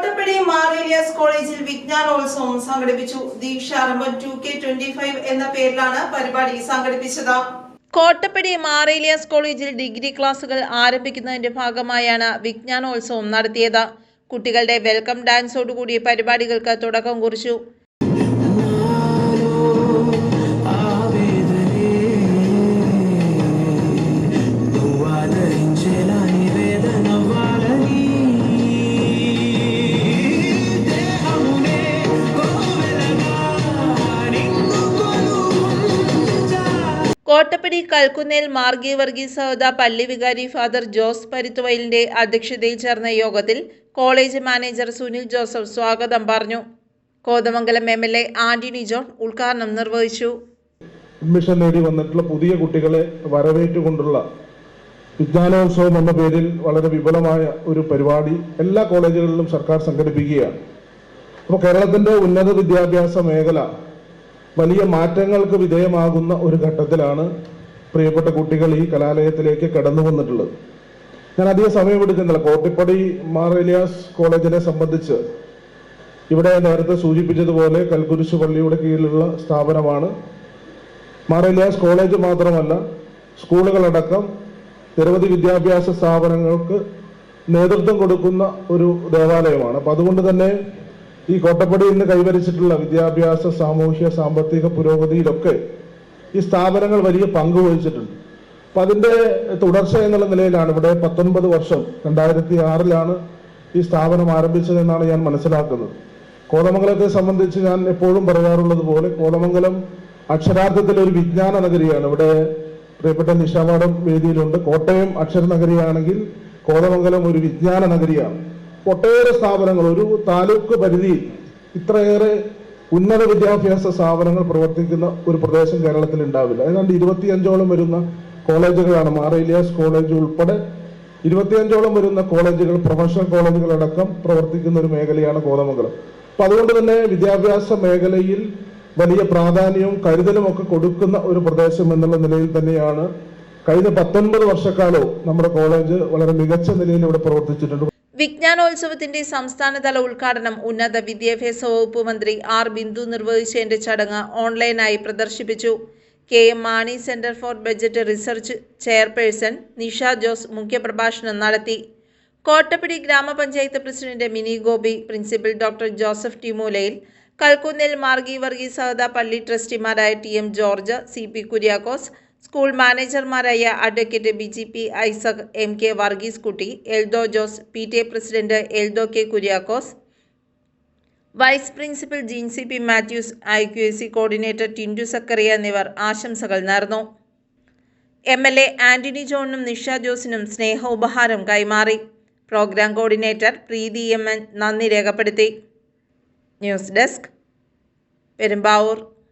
കോട്ടപ്പടി മാറേലിയസ് കോളേജിൽ വിജ്ഞാനോത്സവം സംഘടിപ്പിച്ചു. ദീക്ഷാരംഭം ടു കെ ട്വന്റി ഫൈവ് എന്ന പേരിലാണ് പരിപാടി സംഘടിപ്പിച്ചത്. കോട്ടപ്പടി മാറേലിയാസ് കോളേജിൽ ഡിഗ്രി ക്ലാസുകൾ ആരംഭിക്കുന്നതിന്റെ ഭാഗമായാണ് വിജ്ഞാനോത്സവം നടത്തിയത്. കുട്ടികളുടെ വെൽക്കം ഡാൻസോടുകൂടി പരിപാടികൾക്ക് തുടക്കം കുറിച്ചു. കോട്ടപ്പടി കൽക്കുന്നേൽ മാർഗി വർഗീസ് സഹോദ പള്ളി വികാരി ഫാദർ ജോസ് പരുത്തുവയലിന്റെ അധ്യക്ഷതയിൽ ചേർന്ന യോഗത്തിൽ കോളേജ് മാനേജർ സുനിൽ ജോസഫ് സ്വാഗതം പറഞ്ഞു. Kothamangalam M L A Antony John ഉദ്ഘാടനം നിർവഹിച്ചു. അഡ്മിഷൻ നേടി വന്നിട്ടുള്ള പുതിയ കുട്ടികളെ വരവേറ്റുകൊണ്ടുള്ള വിജ്ഞാനോത്സവം എന്ന പേരിൽ വളരെ വിപുലമായ ഒരു പരിപാടി എല്ലാ കോളേജുകളിലും സർക്കാർ സംഘടിപ്പിക്കുകയാണ്. അപ്പോൾ കേരളത്തിന്റെ ഉന്നത വിദ്യാഭ്യാസ മേഖല വലിയ മാറ്റങ്ങൾക്ക് വിധേയമാകുന്ന ഒരു ഘട്ടത്തിലാണ് പ്രിയപ്പെട്ട കുട്ടികൾ ഈ കലാലയത്തിലേക്ക് കടന്നു വന്നിട്ടുള്ളത്. ഞാൻ അധികം സമയമെടുക്കുന്നില്ല കോട്ടിപ്പടി മാർ എലിയാസ് കോളേജിനെ സംബന്ധിച്ച് ഇവിടെ നേരത്തെ സൂചിപ്പിച്ചതുപോലെ കൽക്കുരിശ് പള്ളിയുടെ കീഴിലുള്ള സ്ഥാപനമാണ്. മാർ എലിയാസ് കോളേജ് മാത്രമല്ല സ്കൂളുകളടക്കം നിരവധി വിദ്യാഭ്യാസ സ്ഥാപനങ്ങൾക്ക് നേതൃത്വം കൊടുക്കുന്ന ഒരു ദേവാലയമാണ്. അപ്പൊ അതുകൊണ്ട് തന്നെ ഈ കോട്ടപ്പടി ഇന്ന് കൈവരിച്ചിട്ടുള്ള വിദ്യാഭ്യാസ സാമൂഹ്യ സാമ്പത്തിക പുരോഗതിയിലൊക്കെ ഈ സ്ഥാപനങ്ങൾ വലിയ പങ്ക് വഹിച്ചിട്ടുണ്ട്. അപ്പൊ അതിന്റെ തുടർച്ച എന്നുള്ള നിലയിലാണ് ഇവിടെ പത്തൊൻപത് വർഷം രണ്ടായിരത്തി ആറിലാണ് ഈ സ്ഥാപനം ആരംഭിച്ചതെന്നാണ് ഞാൻ മനസ്സിലാക്കുന്നത്. കോതമംഗലത്തെ സംബന്ധിച്ച് ഞാൻ എപ്പോഴും പറയാറുള്ളത് പോലെ കോതമംഗലം അക്ഷരാർത്ഥത്തിൽ ഒരു വിജ്ഞാന നഗരിയാണ്. ഇവിടെ പ്രിയപ്പെട്ട നിശാപാഠം വേദിയിലുണ്ട്. കോട്ടയം അക്ഷര നഗരിയാണെങ്കിൽ കോതമംഗലം ഒരു വിജ്ഞാന നഗരിയാണ്. ഒട്ടേറെ സ്ഥാപനങ്ങൾ ഒരു താലൂക്ക് പരിധിയിൽ ഇത്രയേറെ ഉന്നത വിദ്യാഭ്യാസ സ്ഥാപനങ്ങൾ പ്രവർത്തിക്കുന്ന ഒരു പ്രദേശം കേരളത്തിൽ ഉണ്ടാവില്ല. ഏതാണ്ട് ഇരുപത്തിയഞ്ചോളം വരുന്ന കോളേജുകളാണ്. മാർ ഇലിയാസ് കോളേജ് ഉൾപ്പെടെ ഇരുപത്തിയഞ്ചോളം വരുന്ന കോളേജുകൾ പ്രൊഫഷണൽ കോളേജുകൾ അടക്കം പ്രവർത്തിക്കുന്ന ഒരു മേഖലയാണ് കോതമംഗലം. അപ്പൊ അതുകൊണ്ട് തന്നെ വിദ്യാഭ്യാസ മേഖലയിൽ വലിയ പ്രാധാന്യവും കരുതലും ഒക്കെ കൊടുക്കുന്ന ഒരു പ്രദേശം എന്നുള്ള നിലയിൽ തന്നെയാണ് കഴിഞ്ഞ പത്തൊൻപത് വർഷക്കാലവും നമ്മുടെ കോളേജ് വളരെ മികച്ച നിലയിൽ ഇവിടെ പ്രവർത്തിച്ചിട്ടുണ്ട്. വിജ്ഞാനോത്സവത്തിന്റെ സംസ്ഥാനതല ഉദ്ഘാടനം ഉന്നത വിദ്യാഭ്യാസ വകുപ്പ് മന്ത്രി ആർ ബിന്ദു നിർവഹിച്ചതിന്റെ ചടങ്ങ് ഓൺലൈനായി പ്രദർശിപ്പിച്ചു. K M Mani centre for budget research chairperson Nisha Jose മുഖ്യപ്രഭാഷണം നടത്തി. കോട്ടപ്പടി ഗ്രാമപഞ്ചായത്ത് president Mini Gopi principal doctor Joseph ടിമൂലയിൽ കൽക്കുന്നിൽ മാർഗി വർഗീസ് പള്ളി ട്രസ്റ്റിമാരായ T M George C P Kuriakose school മാനേജർമാരായ advocate B G P Isaac M K Varghese Kutty Eldho Jose P T A president Eldho K Kuriakose vice principal Jincy P Mathews I Q S C coordinator Tindu Zachariah എന്നിവർ ആശംസകൾ നേർന്നു. M L A Antony ജോണിനും നിഷ ജോസിനും സ്നേഹ ഉപഹാരം കൈമാറി. Programme coordinator Preethi M N നന്ദി രേഖപ്പെടുത്തി. News desk Perumbavoor.